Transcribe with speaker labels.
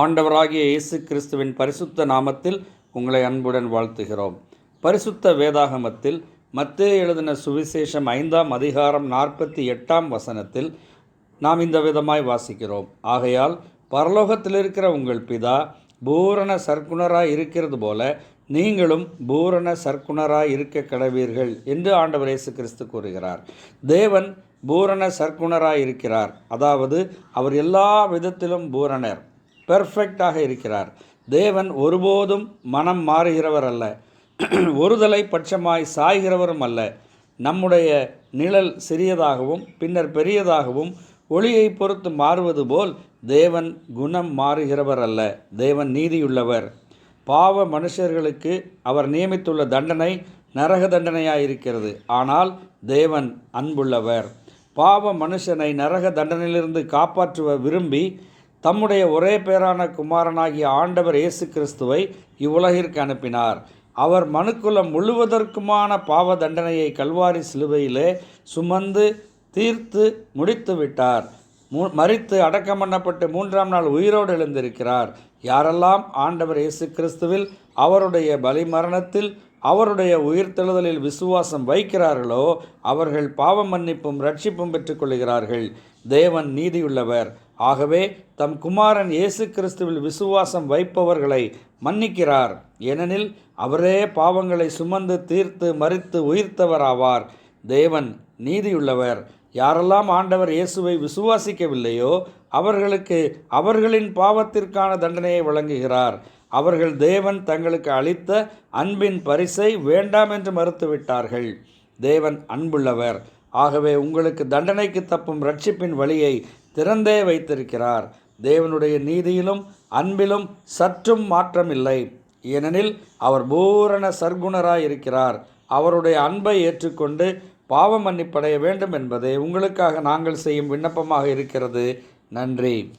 Speaker 1: ஆண்டவராகிய இயேசு கிறிஸ்துவின் பரிசுத்த நாமத்தில் உங்களை அன்புடன் வாழ்த்துகிறோம். பரிசுத்த வேதாகமத்தில் மத்திய எழுதின சுவிசேஷம் ஐந்தாம் அதிகாரம் நாற்பத்தி எட்டாம் வசனத்தில் நாம் இந்த விதமாய் வாசிக்கிறோம். ஆகையால் பரலோகத்தில் இருக்கிற உங்கள் பிதா பூரண சர்க்குணராக இருக்கிறது போல நீங்களும் பூரண சர்க்குணராக இருக்க கடவீர்கள் என்று ஆண்டவர் இயேசு கிறிஸ்து கூறுகிறார். தேவன் பூரண சர்க்குணராக இருக்கிறார். அதாவது அவர் எல்லா விதத்திலும் பூரணர். பெர்ஃபெக்டாக இருக்கிறார். தேவன் ஒருபோதும் மனம் மாறுகிறவர் அல்ல. ஒருதலை பட்சமாய் சாய்கிறவரும் அல்ல. நம்முடைய நிழல் சிறியதாகவும் பின்னர் பெரியதாகவும் ஒளியை பொறுத்து மாறுவது போல் தேவன் குணம் மாறுகிறவர் அல்ல. தேவன் நீதியுள்ளவர். பாவ மனுஷர்களுக்கு அவர் நியமித்துள்ள தண்டனை நரக தண்டனையாயிருக்கிறது. ஆனால் தேவன் அன்புள்ளவர். பாவ மனுஷனை நரக தண்டனையிலிருந்து காப்பாற்றுவ விரும்பி தம்முடைய ஒரே பேரான குமாரனாகிய ஆண்டவர் இயேசு கிறிஸ்துவை இவ்வுலகிற்கு அனுப்பினார். அவர் மனுக்குலம் முழுவதற்குமான பாவ தண்டனையை கல்வாரி சிலுவையிலே சுமந்து தீர்த்து முடித்து விட்டார். மு மறித்து அடக்கம் பண்ணப்பட்டு மூன்றாம் நாள் உயிரோடு எழுந்திருக்கிறார். யாரெல்லாம் ஆண்டவர் இயேசு கிறிஸ்துவில் அவருடைய பலிமரணத்தில் அவருடைய உயிர்த்தெழுதலில் விசுவாசம் வைக்கிறார்களோ அவர்கள் பாவ மன்னிப்பும் ரட்சிப்பும் பெற்றுக்கொள்கிறார்கள் தேவன் நீதியுள்ளவர். ஆகவே தம் குமாரன் இயேசு கிறிஸ்துவில் விசுவாசம் வைப்பவர்களை மன்னிக்கிறார். ஏனெனில் அவரே பாவங்களை சுமந்து தீர்த்து மறித்து உயிர்த்தவராவார். தேவன் நீதியுள்ளவர். யாரெல்லாம் ஆண்டவர் இயேசுவை விசுவாசிக்கவில்லையோ அவர்களுக்கு அவர்களின் பாவத்திற்கான தண்டனையை வழங்குகிறார். அவர்கள் தேவன் தங்களுக்கு அளித்த அன்பின் பரிசை வேண்டாம் என்று மறுத்துவிட்டார்கள். தேவன் அன்புள்ளவர். ஆகவே உங்களுக்கு தண்டனைக்கு தப்பும் ரட்சிப்பின் வழியை திறந்தே வைத்திருக்கிறார். தேவனுடைய நீதியிலும் அன்பிலும் சற்றும் மாற்றமில்லை. ஏனெனில் அவர் பூரண சர்க்குணராயிருக்கிறார். அவருடைய அன்பை ஏற்றுக்கொண்டு பாவ மன்னிப்படைய வேண்டும் என்பதே உங்களுக்காக நாங்கள் செய்யும் விண்ணப்பமாக இருக்கிறது. நன்றி.